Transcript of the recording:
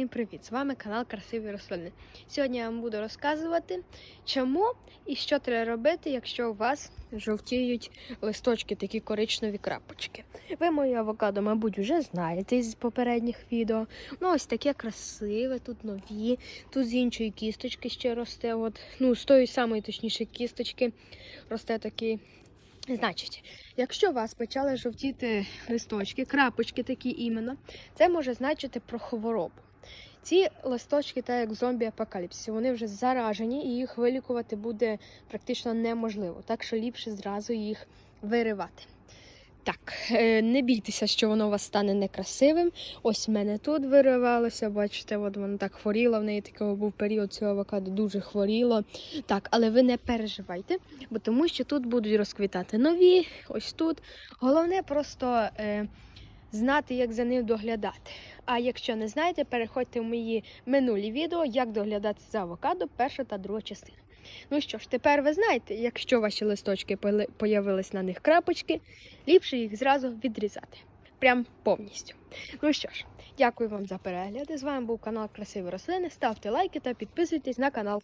Всім привіт! З вами канал Красиві рослини. Сьогодні я вам буду розказувати, чому і що треба робити, якщо у вас жовтіють листочки, такі коричневі крапочки. Ви моє авокадо, мабуть, вже знаєте з попередніх відео. Ну, ось таке красиве, тут нові, тут з іншої кісточки ще росте. От, ну, з тої самої, точніше, кісточки росте такий. Значить, якщо у вас почали жовтіти листочки, крапочки такі іменно, це може значити про хворобу. Ці листочки, так як зомбі-апокаліпсисі, вони вже заражені і їх вилікувати буде практично неможливо. Так що ліпше зразу їх виривати. Так, е, не бійтеся, що воно у вас стане некрасивим. Ось в мене тут виривалося, бачите, от воно так хворіло. В неї такий був період цього авокадо дуже хворіло. Так, але ви не переживайте, бо тому що тут будуть розквітати нові, ось тут. Головне просто е, знати, як за ним доглядати. А якщо не знаєте, переходьте в мої минулі відео, як доглядати за авокадо, перша та друга частина. Ну що ж, тепер ви знаєте, якщо ваші листочки появились на них крапочки, ліпше їх зразу відрізати. Прям повністю. Ну що ж, дякую вам за перегляди. З вами був канал Красиві рослини. Ставте лайки та підписуйтесь на канал.